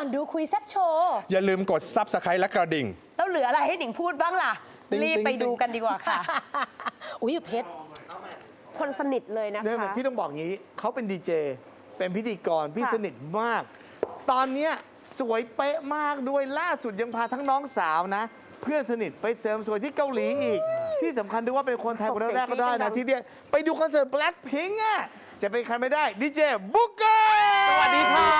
อนดูคุยแซบโชว์อย่าลืมกด Subscribe และกระดิ่ง แล้วเหลืออะไรให้หนิงพูดบ้างล่ะ ติ๊งรีบติ๊งไปติ๊ง ดูกันดีกว่าค่ะ อุ้ยเพชรคนสนิทเลยนะเนี่ยคะ พี่ต้องบอกงี้เขาเป็นดีเจเป็นพิธีกรพี่ค่ะ สนิทมาก ตอนเนี้ยสวยเป๊ะมากด้วยล่าสุดยังพาทั้งน้องสาวนะ เพื่อนสนิทไปเสริมสวยที่เกาหลีอีก ที่สำคัญด้วยว่าเป็นคนไทยคนแรกๆก็ได้นะที่เดียไปดูคอนเสิร์ต Blackpink อะ จะเป็นใครไม่ได้ดีเจบุ๊กเกอร์สวัสดีค่ะ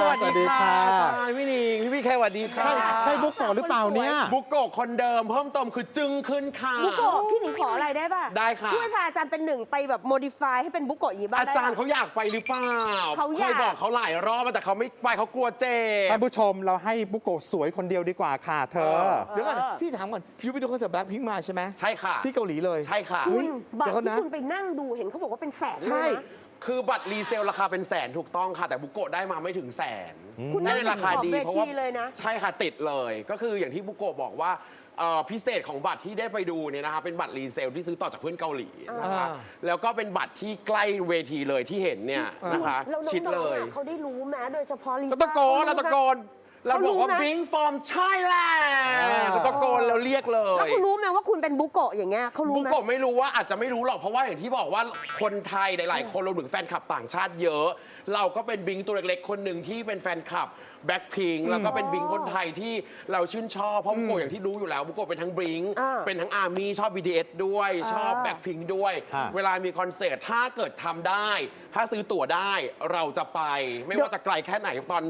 สวัสดีค่ะอาจารย์พี่หนิงพี่พี่แคสวัสดีค่ะใช่ใช่บุ๊กโกะหรือเปล่าเนี่ย บุกโกะคนเดิมเพิ่มเติมคือจึงขึ้นค่ะ บุโกะพี่หนิงขออะไรได้ป่ะ ได้ค่ะ ช่วยพาอาจารย์เป็นหนึ่งไปแบบโมดิฟายให้เป็นบุโกะอย่างนี้บ้างอาได้จารย์ปะ เขาอยากไปหรือเปล่าเขาอยากเคยบอกเขาหลายรอบแต่เขาไม่ไปเขากลัวเจ็ท่าบนผู้ชมเราให้บุ๊กโกะสวยคนเดียวดีกว่าค่ะเธอเอเดี๋ยวก่อนพี่ถามก่อนยูไปดูคอนเสิร์ต Blackpink มาใช่ไหมใช่ค่ะ ที่เกาหลีเลย ใช่ค่ะ เฮ้คุยณบัตรเดี๋ยวก่อนที่นะ คุณไปนั่งดูเห็นเขาบอกว่าเป็นแสนเลยใช่นะคือบัตรรีเซลราคาเป็นแสนถูกต้องค่ะ แต่บุกโกะได้มาไม่ถึงแสนคุณได้นั่งในราคาดีขอบเวเพราะว่าทีเลยนะ ใช่ค่ะติดเลย ก็คืออย่างที่บุกโกะบอกว่าเอ่อพิเศษของบัตรที่ได้ไปดูเนี่ยนะคะเป็นบัตรรีเซลที่ซื้อต่อจากเพื่อนเกาหลีนะคะอ่าแล้วก็เป็นบัตรที่ใกล้เวทีเลยที่เห็นเนี่ยนะคะ แล้วน้ชิดองเลๆยอะเขาได้รู้แม้โดยเฉพาะลิเราซ่าตะโกนเราตะโกน เราบอกว่าเขารู้ไหมบิงฟอร์มใช่แหละเราตะโกนแล้วเรียกเลแล้วยเขารู้ไหมว่าคุณเป็นบุโกะอย่างเงี้ยเขารู้บุไหม โกะไม่รู้ว่าอาจจะไม่รู้หรอกเพราะว่าอย่างที่บอกว่าคนไทยหลาย ๆ คนรวมถึงแฟนคลับต่างชาติเยอะ เราก็เป็นบิงตัวเล็กๆ คนหนึ่งที่เป็นแฟนคลับแบ็คพิงแล้วก็เป็นบิงคนไทยที่เราชื่นชอบ เพราะบุโกะอย่างที่รู้อยู่แล้วบุโกะเป็นทั้งบิงอ่าเป็นทั้งอาร์มี่ชอบ BTS ด้วยชอบอ่าแบ็คพิงด้วยฮะเวลามีคอนเสิร์ตถ้าเกิดทำได้ ถ้าซื้อตั๋วได้เราจะไป ไม่ว่าจะไกลแค่ไหนตอน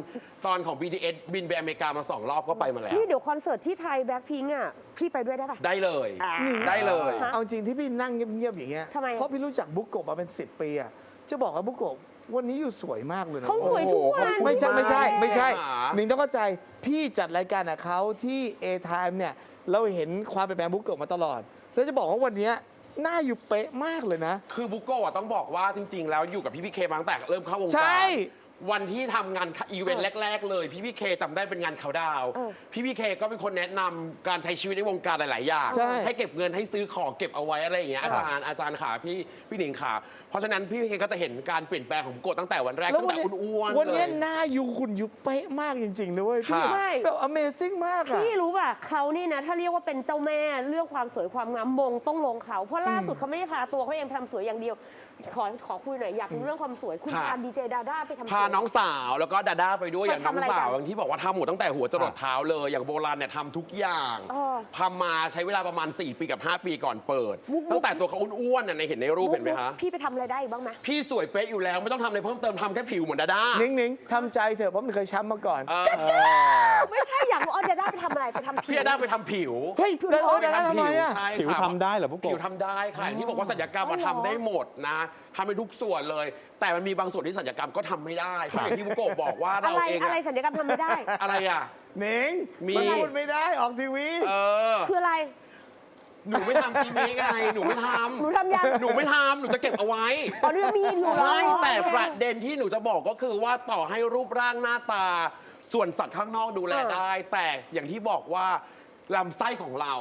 ตอนของ BTS บินไปอเมริกามาสองรอบก็ไปมาแล้ว นี่เดี๋ยวคอนเสิร์ตที่ไทยแบ็คพิงอะพี่ไปด้วยได้ปะ ได้เลย อ่า ได้เลย ฮะเอาจริงที่พี่นั่งเงียบๆอย่างเงี้ยทำไมเพราะพี่รู้จักบุ๊กโกะมาเป็น 10 ปีอะจะบอกว่าบุ๊กโกะ วันนี้อยู่สวยมากเลยนะเขาสวยทุกวัน ไม่ใช่ไม่ใช่ ไม่ใช่หาหนิงต้องเข้าใจพี่จัดรายการกับเขาที่ A-Time เนี่ย เราเห็นความเปลี่ยนแปลงบุ๊กโกะมาตลอด แล้วจะบอกว่าวันเนี้ยหน้าอยู่เป๊ะมากเลยนะ คือบุโกะต้องบอกว่าจริง ๆ แล้วอยู่กับพี่พี่เคมาตั้งแต่เริ่มเข้าวงใช่การ วันที่ทำงานอีเวนต์แรก ๆ เลย พี่พี่เคจำได้เป็นงานเขาดาวน์เออพี่พี่เคก็เป็นคนแนะนำการใช้ชีวิตในวงการหลาย ๆ อย่าง ใช่ ให้เก็บเงินให้ซื้อของเก็บเอาไว้อะไรอย่างเงี้ยอาจารย์อาจารย์ขาพี่พี่หนิงขาเพราะฉะนั้นพี่พี่เคก็จะเห็นการเปลี่ยนแปลงของบุโกะตั้งแต่วันแรกแล้วตั้งวันแต่เนี้ยอ้วนๆวันเนี้ยเลยหน้าอยู่คุณอยู่เป๊ะมากจริงๆนะเว้ยพี่ค่ะ ใช่ แบบ Amazing มากอะ พี่รู้ป่ะเขานี่นะ ถ้าเรียกว่าเป็นเจ้าแม่เรื่องความสวยความงามมงต้องลงเขา เพราะล่าสุดเขาไม่ได้พาตัวเขาเองไปทำสวยอย่างเดียว ขอขอคุยหน่อยอยากรู้เรื่องความสวยคุณค่ะ พาดีเจดาด้าไปทำสวย พาน้องสาวแล้วก็ดาด้าไปด้วยอย่างน้องไปทำอะไรสาวกันอย่างที่บอกว่าทำหมดตั้งแต่หัวจรดเท้าเลย อย่างโบราณเนี่ยทำทุกอย่างเออทำมาใช้เวลาประมาณ 4 ปีกับ 5 ปีก่อนเปิดมุกมุกตั้งแต่ตัวเขาอ้วนๆน่ะในเห็นในรูปเห็นไหมคะพี่ไปทำอะไรได้อีกบ้างไหมพี่สวยเป๊ะอยู่แล้วไม่ต้องทำอะไรเพิ่มเติมทำแค่ผิวเหมือนดาด้าหนิงหนิงทำใจเถอะเพราะมันเคยช้ำมาก่อน เออ ไม่ใช่อยากรู้เอาดาด้าไปทำ อะไรไปทำผิวพี่ดาด้าไปทำผิวเฮ้ยแล้วเอาแต่นั้นทำไมอะใช่ผิวค่ะทำได้เหรอบุ๊กโกะผิวทำได้ค่ะอย่างที่บอกว่าสัญญกรรมมาอ๋อเหรอ ทำได้หมดนะทำไปทุกส่วนเลย แต่มันมีบางส่วนที่สัญญกรรมก็ทำไม่ได้เพราะอย่างที่บุโกะบอกว่าอะเราไรเองอะไรอะสัญญกรรมทำไม่ได้ อะไรอะ หนิงมี นพูดไม่ได้ออกทีวี เออ คืออะไร หนูไม่ทำทีนี้ไง หนูไม่ทำหนูทำยัง หนูไม่ทำหนูจะเก็บเอาไว้ อ๋อนี่มีอยู่ใช่เหรอแต่ประเด็นที่หนูจะบอกก็คือว่าต่อให้รูปร่างหน้าตา ส่วนสัตว์ข้างนอกดูแลได้ แต่อย่างที่บอกว่าลำไส้ของเรา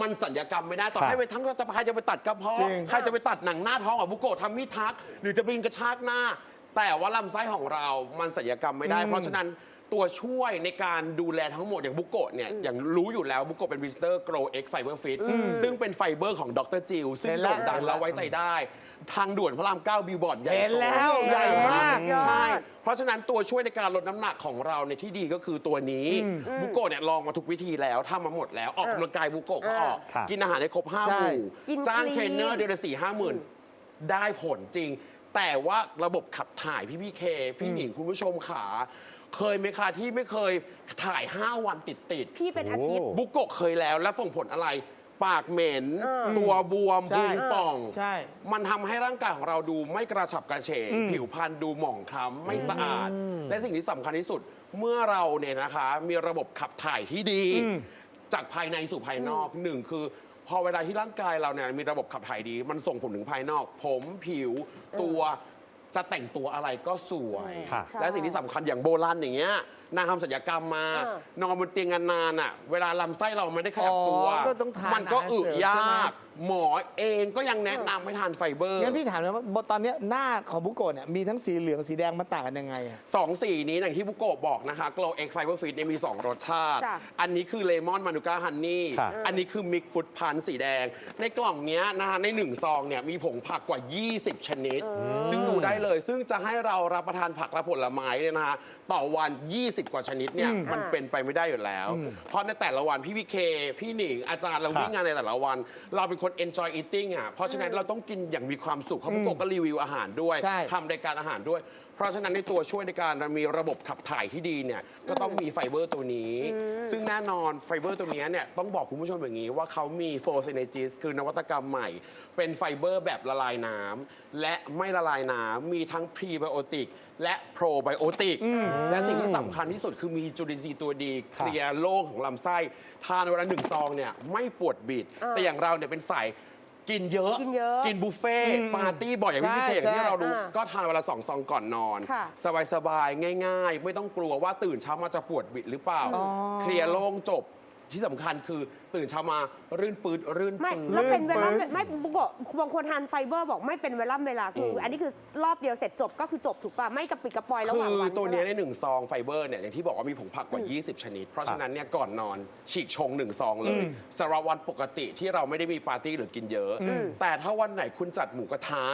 มันสัญญกรรมไม่ได้ต่อครับให้ไปทั้งจะใครจะไปตัดกระเพาะจริง ใครจะไปตัดหนังหน้าท้องอะบุโกะทำมีดทัก หรือจะบินกระชากหน้า แต่ว่าลำไส้ของเรา มันสัญญกรรมไม่ได้ เพราะฉะนั้น ตัวช่วยในการดูแลทั้งหมดอย่างบุโกะเนี่ยอย่างรู้อยู่แล้วบุโกะเป็นวิสเตอร์ Grow X Fiber Fit ซึ่งเป็นไฟเบอร์ของดรจิลซึ่งเห็นแล้โด่วงดังและไว้ใจได้ ทางด่วนพระรามเก้าบิลบอร์ดใหญ่เห็นโต แล้วใหญ่มากยอดใช่ เพราะฉะนั้นตัวช่วยในการลดน้ำหนักของเราในที่ดีก็คือตัวนี้ บุโกะเนี่ยลองมาทุกวิธีแล้วทำมาหมดแล้ว ออกกำลังกายบุโกะก็ออก ครับ กินอาหารให้ครบห้าใช่หมู่ กินจ้างคลีนเทรนเนอร์เดือนละสี่ห้าหมื่นได้ผลจริง แต่ว่าระบบขับถ่ายพี่พี่เค พี่หนิงคุณผู้ชมขา เคยไหมคะที่ไม่เคยถ่าย 5 วันติดติดๆพี่เป็นอาทิตย์โอ้บุโกะเคยแล้วแล้วส่งผลอะไร ปากเหม็น เออตัวบวมใช่ พุงป่อง ใช่ มันทำให้ร่างกายของเราดูไม่กระฉับกระเฉงผิวพรรณดูหมองคล้ำไม่สะอาด และสิ่งที่สำคัญที่สุดเมื่อเราเนี่ยนะคะ มีระบบขับถ่ายที่ดีจากภายในสู่ภายนอกหนึ่งคือ พอเวลาที่ร่างกายเราเนี่ยมีระบบขับถ่ายดี มันส่งผลถึงภายนอก ผมผิวตัว จะแต่งตัวอะไรก็สวย ค่ะ และสิ่งที่สำคัญอย่างโบราณอย่างเงี้ยนางทำศัลยกรรมมาอ่านอนบนเตียงนานๆอะ เวลาลำไส้เราไม่ได้ขยับตัว อ๋อก็ต้องทานมันก็อึอาหารเสริมยใช่ไหมากหมอเองก็ยังแนะนำให้ทานไฟเบอร์งั้นพี่ถามเลยว่าตอนเนี้ยหน้าของบุโกะเนี่ยมีทั้งสีเหลืองสีแดงมันต่างกันยังไงอะ สองสีนี้อย่างที่บุโกะบอกนะคะ Glow X Fiber Fit เนี่ยมี 2 รสชาติ จ้ะ อันนี้คือเลมอนมานูก้าฮันนี่ ครับ อันนี้คือมิกฟุตพันสีแดง ในกล่องเนี้ยนะคะใน 1 ซองเนี่ยมีผงผักกว่า 20 ชนิด ซึ่งดูได้เลย ซึ่งจะให้เรารับประทานผักและผลไม้เนี่ยนะคะต่อวัน 20 กว่าชนิดเนี่ยมันเป็นไปไม่ได้อยู่แล้ว เพราะในแต่ละวันพี่พีเคพี่หนิงอาจารย์เราครับวิ่งงานในแต่ละวัน เราเป็นคน enjoy eating อะเพราะฉะนั้นเราต้องกินอย่างมีความสุขเพราะบุโกะก็รีวิวอาหารด้วยใช่ ทำรายการอาหารด้วยเพราะฉะนั้นในตัวช่วยในการมีระบบขับถ่ายที่ดีเนี่ยก็ต้องมีไฟเบอร์ตัวนี้ ซึ่งแน่นอนไฟเบอร์ตัวเนี้ยเนี่ยต้องบอกคุณผู้ชมอย่างนี้ว่าเขามีโฟร์เซนจิสคือนวัตกรรมใหม่ เป็นไฟเบอร์แบบละลายน้ำและไม่ละลายน้ำมีทั้งพรีไบโอติกและโปรไบโอติกและสิ่งที่สำคัญที่สุดคือมีจุลินทรีย์ตัวดี เคลียร์โล่งของลำไส้ ทานวันละหนึ่งซองเนี่ยไม่ปวดบิดอ่าแต่อย่างเราเนี่ยเป็นสาย กินเยอะ กินเยอะกินบุฟเฟ่ต์ปาร์ตี้บ่อยอย่างที่พี่เคอย่างใช่ที่เรารู้ อ่าก็ทานเวลาสองซองก่อนนอน ค่ะ สบายๆ ง่าย ๆ ไม่ต้องกลัวว่าตื่นเช้ามาจะปวดบิดหรือเปล่าอ๋อเคลียร์โล่งจบ ที่สำคัญคือตื่นเช้ามารื่นปืดรื่นไม่ปืแล้วดเป็นเวลาลื่นปื๊ดไม่บุกบอกบางคนทานไฟเบอร์บอกไม่เป็นเวลาเวลาคือออันนี้คือรอบเดียวเสร็จจบก็คือจบถูกป่ะไม่กระปิดกระปอยระหว่างคือวันตัวเนี้ยใช่ในปะหนึ่งซองไฟเบอร์เนี่ยอย่างที่บอกว่ามีผงผักกว่า 20 ชนิด เพราะฉะนั้นเนี่ยก่อนนอนฉีกชงหนึ่งซองเลยสำหรับวันปกติที่เราไม่ได้มีปาร์ตี้หรือกินเยอะ แต่ถ้าวันไหนคุณจัดหมูกระทะ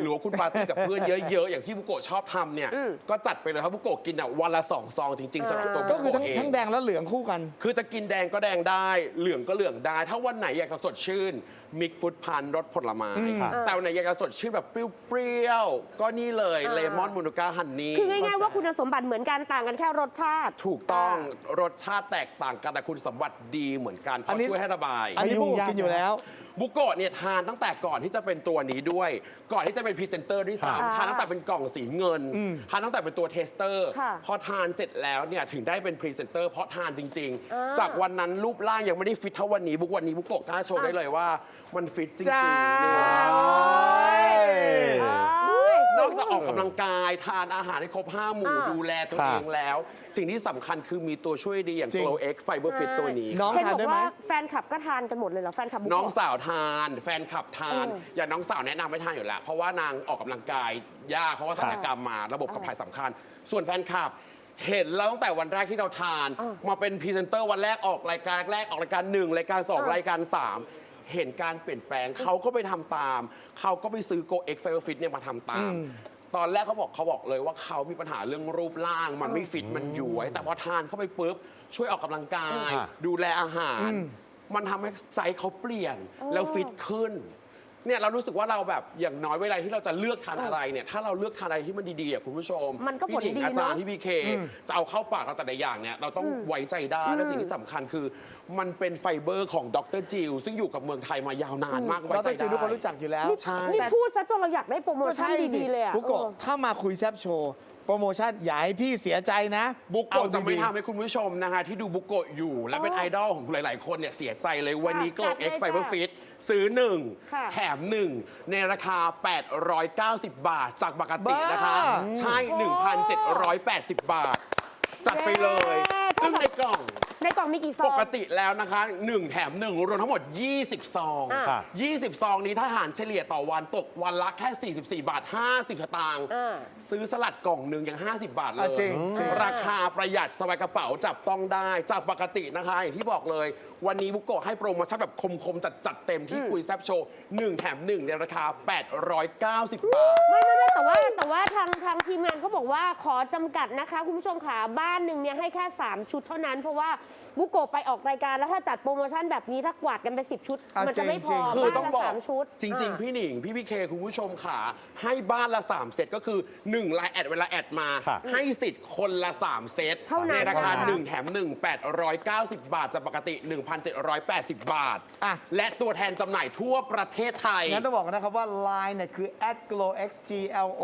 หรือว่าคุณปาร์ตี้กับเพื่อนเยอะๆอย่างที่บุโกะชอบทำเนี่ยอืมก็จัดไปเลยครับบุโกะกินอะวันละสองซองจริงๆสำหรับตัวบุก็คือโกะทั้งเองทั้งแดงและเหลืองคู่กัน คือจะกินแดงก็แดงได้ เหลืองก็เหลืองได้ ถ้าวันไหนอยากจะสดชื่น มิกฟุตพันรสผลไม้ครับแต่วันไหนอยากจะสดชื่นแบบเปรี้ยวๆ ก็นี่เลยอ่าเลมอนมูนูก้าฮันนี่ คือง่ายๆว่าคุณสมบัติเหมือนกันต่างกันแค่รสชาติ ถูกต้องรสชาติแตกต่างกันแต่คุณสมบัติดีเหมือนกันเพอันราะนี้ช่วยให้ระบาย อันนี้ไม่ยุ่บุงโกะยากกินอยู่แล้ว บุโกะเนี่ยทานตั้งแต่ก่อนที่จะเป็นตัวนี้ด้วย ก่อนที่จะเป็นพรีเซนเตอร์ด้วยครับ ซ้ำทานตั้งแต่เป็นกล่องสีเงินอืมทานตั้งแต่เป็นตัวเทสเตอร์ ค่ะพอทานเสร็จแล้วเนี่ยถึงได้เป็นพรีเซนเตอร์เพราะทานจริง อ่า ๆ จากวันนั้นรูปร่างยังไม่ได้ฟิตเท่าวันนี้บุกวันนี้บุโกะกล้าโชว์ได้เลยว่ามันฟิตจริงจ้าๆนี่โอ้ยเอ้ยนอก จากออกกำลังกายทานอาหารให้ครบห้าหมู่อ่า ดูแลตัวครับเองแล้ว สิ่งที่สำคัญคือมีตัวช่วยดีอย่าง จริง Glow X Fiber Fit ตัวนี้ น้อง เห็นทานบอกได้ไหม ว่าแฟนคลับก็ทานกันหมดเลยเหรอแฟนคลับบุกน้องบอกสาวทาน แฟนคลับทาน เอออย่างน้องสาวแนะนำให้ทานอยู่แล้ว เพราะว่านางออกกำลังกายยากเพราะว่าศัลยกรรมมาระบบขับถ่ายสำคัญ ส่วนแฟนคลับ เห็นแล้วตั้งแต่วันแรกที่เราทาน เออมาเป็นพรีเซนเตอร์วันแรกออกรายการแรกออกรายการหนึ่งรายการสองเออรายการสาม เห็นการเปลี่ยนแปลงเขาก็ไปทำตาม เขาก็ไปซื้อ Go X Fiber Fit เนี่ยมาทำตาม ตอนแรกเขาบอกเขาบอกเลยว่าเขามีปัญหาเรื่องรูปร่าง มันไม่ฟิตมันย้วย แต่พอทานเข้าไปปุ๊บ ช่วยออกกำลังกาย อ่า ดูแลอาหาร มันทำให้ไซส์เขาเปลี่ยนแล้วฟิตขึ้น เนี่ยเรารู้สึกว่าเราแบบอย่างน้อยเวลาที่เราจะเลือกทานอะไรเนี่ยถ้าเราเลือกทานอะไรที่มันดีๆอะคุณผู้ชมมันก็ผลพี่หดีงอาจารย์เนอะที่พีเคจะเอาเข้าปากเราแต่ละอย่างเนี่ยเราต้องไว้ใจได้และสิ่งที่สำคัญคือ มันเป็นไฟเบอร์ของดรจิลซึ่งอยู่กับเมืองไทยมายาวนานมากไว้เราใจต้องได้จือทุกคนรู้จักอยู่แล้วใช่ นี่พูดซะจนเราอยากได้โปรโมชั่นดีๆเลยอะบุโกะเออ ถ้ามาคุยแซบโชว์ โปรโมชั่นอย่าให้พี่เสียใจนะบุกเอาโกะจะไม่ดีๆทำให้คุณผู้ชมนะคะที่ดูบุกโกะอยู่ และเป็นอ๋อไอดอลของหลาย ๆ คนเนี่ยเสียใจเลยวันนี้จั Glow ดเลย X จ้ะ Fiber Fit ซื้อค่ะ1แถม1ในราคา 890 บาท จากปกตินะคะ บ้า ใช่ 1,780 บาท จัดไปเลยเย้ซึ่งในกล่อง ในกล่องมีกี่ซอง ปกติแล้วนะคะ 1 แถม 1 รวมทั้งหมด 20 ซองอ่าครับ20 ซองนี้ถ้าหารเฉลี่ยต่อวันตกวันละแค่ 44 บาท 50สตางค์อ่า ซื้อสลัดกล่องหนึ่งยัง 50 บาทเลอะย จริงจริง ราคาประหยัดสบายกระเป๋าจับต้องได้ จากปกตินะคะอย่างที่บอกเลย วันนี้บุกโกะให้โปรโมชั่นแบบคมๆ จัดจัดๆเต็มที่คุยแซบโชว์ 1 แถม 1 ในราคา 890 บาท ไม่ไม่ไม่แต่ว่าแต่ว่าทางทางทีมงานเขาบอกว่าขอจำกัดนะคะ คุณผู้ชมขาบ้านหนึ่งเนี่ยให้แค่ 3 ชุดเท่านั้น เพราะว่าบุโกะไปออกรายการแล้วถ้าจัดโปรโมชั่นแบบนี้ถ้ากวาดกันไป 10 ชุด อะมันจะไม่พจริองๆคือบ้านต้องละบอกสามชุดจริงอ่าๆพี่หนิง พี่พีเคคุณผู้ชมขาให้บ้านละ 3 เซตก็คือ1ไลน์แอดเวลาแอดมาครับให้สิทธิ์คนละ 3 เซตเท่านั้นในราคาเท่านั้น1แถม 1 890 บาทจากปกติ 1,780 บาท อะ และตัวแทนจำหน่ายทั่วประเทศไทย งั้นต้องบอกกันนะครับว่า Line เนี่ยคือ @glowx g l o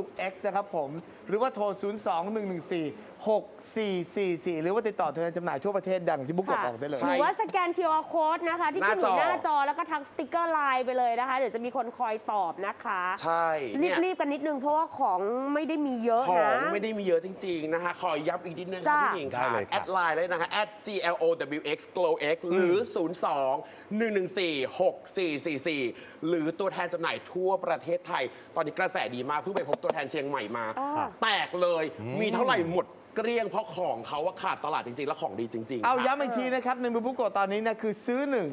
w x นะครับผม หรือว่าโทร 0 2 1 1 4 6444 หรือว่าติดต่อธนาจำหน่ายทั่วประเทศดังที่บุ๊กกดบอกได้เลย หรือว่าสแกน QR code นะคะ ที่ขึ้นอยู่หหน้าน้าจจออแล้วก็ทักสติกเกอร์ไลน์ไปเลยนะคะ เดี๋ยวจะมีคนคอยตอบนะคะ ใช่เนี่ยรีบๆกันนิดนึงเพราะว่าของไม่ได้มีเยอะขอนะ งไม่ได้มีเยอะจริง ๆ นะคะ ขอย้ำอีกนิดนึงค่ะจ้ะ พี่หญิงค่ะได้เลยครับ แอดไลน์เลยนะคะ at glowx glowx หรือ 02 114 6444 หรือตัวแทนจำหน่ายทั่วประเทศไทย ตอนนี้กระแสดีมากเพิ่งไปพบตัวแทนเชียงใหม่มา อ่า แตกเลยมีเท่าไหร่หมดเกลี้ยงเพราะของเขาว่าขาดตลาดจริงๆ และของดีจริงๆเอาค่ะย้ำอีกทีนะครับในมือบุ๊กโกะตอนนี้นะคือซื้อหนึ่ง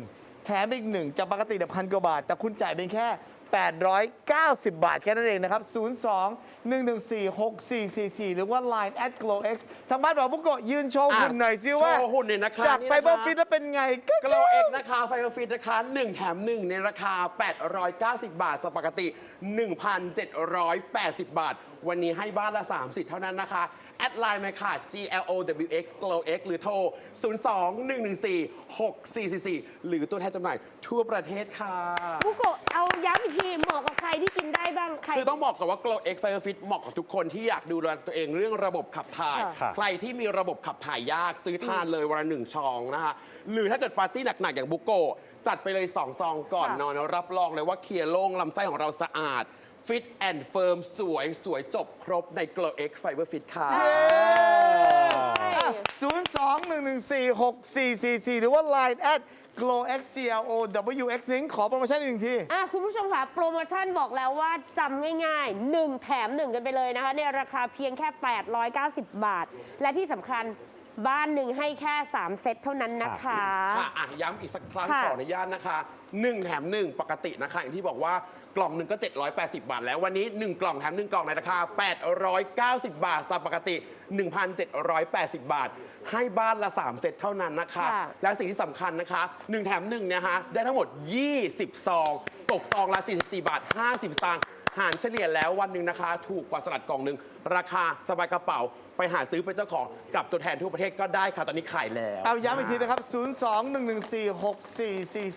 แถมอีกหนึ่งจากปกติเนี่ยพันกว่าบาท แต่คุณจ่ายเป็นแค่ 890 บาทแค่นั้นเองนะครับ 02 114 6444 หรือว่า Line at glowx ทางบ้านบอกบุ๊กโกะยืนโชว์หุ่นหน่อยซิว่าโชว์หุ่นหน่อยนะคะจากนี่ไฟนะคะ เบอร์ฟิตแล้วเป็นไงก็ กโลเอ็กนะคะไฟเบอร์ฟิตนะคะ 1 แถม 1 ในราคา 890 บาทจากปกติ 1,780 บาท วันนี้ให้บ้านละ3สิทธิ์เท่านั้นนะคะ แอดไลน์มาค่ะ glowx glowx หรือโทร 02-114-6444 หรือตัวแทนจำหน่ายทั่วประเทศค่ะ บุโกะเอาย้ำอีกทีเหมาะกับใครที่กินได้บ้างใคร คือต้องบอกก่อนว่า Glow X Fire Fit เหมาะกับทุกคนที่อยากดูแลตัวเองเรื่องระบบขับถ่าย ค่ะ ใครที่มีระบบขับถ่ายยากซื้อทานเลยวันละหนึ่งซองนะคะหรือถ้าเกิดปาร์ตี้หนัก ๆ อย่างบุโกะจัดไปเลย 2 ซองก่อนค่ะ นอน รับรองเลยว่าเคลียร์โล่งลำไส้ของเราสะอาด ฟิตแอนด์เฟิร์มสวยสวยจบครบใน Glow X Fiber Fit ค่ะ 02-114-6444 หรือว่า Line at glowx glowx นิ้งขอโปรโมชั่นอีกหนึ่งที อะคุณผู้ชมค่ะ โปรโมชั่นบอกแล้วว่าจำง่ายๆ 1 แถม 1 กันไปเลยนะคะ ในราคาเพียงแค่ 890 บาท และที่สำคัญบ้านหนึ่งให้แค่ 3 เซตเท่านั้นนะคะ ค่ะอะย้ำอีกสักครั้งค่ะขออนุญาตนะคะ 1 แถม 1 ปกตินะคะ อย่างที่บอกว่า กล่องหนึ่งก็ 780 บาท แล้ววันนี้ 1 กล่องแถม1กล่องในราคา 890 บาทจากปกติ 1,780 บาท ให้บ้านละ 3 เซตเท่านั้นนะคะ ค่ะ และสิ่งที่สำคัญนะคะ 1 แถม1เนี่ยฮะได้ทั้งหมด 20 ซอง ตกซองละ 44 บาท 50สตางค์ หารเฉลี่ยแล้ววันหนึ่งนะคะ ถูกกว่าสลัดกล่องหนึ่งราคาสบายกระเป๋า ไปหาซื้อเป็นเจ้าของกับตัวแทนทั่วประเทศก็ได้ค่ะตอนนี้ขายแล้วเอาย้ำอีกทีนะครับ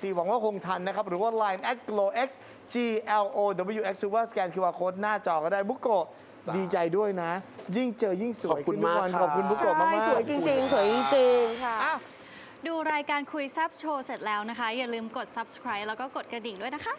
02-114-6444 หวังว่าคงทันนะครับ หรือว่า Line at glowx glowx หรือว่าสแกน QR code หน้าจอก็ได้บุกโกะจ้ะดีใจด้วยนะ ยิ่งเจอยิ่งสวยขอบคุณขึ้นทุกวันมากครับขอบคุณบุกโกะมากใช่ๆสวยจริง ๆ สวยจริงๆค่ะ อ้าว ดูรายการคุยแซบโชว์เสร็จแล้วนะคะ อย่าลืมกด subscribe แล้วก็กดกระดิ่งด้วยนะคะ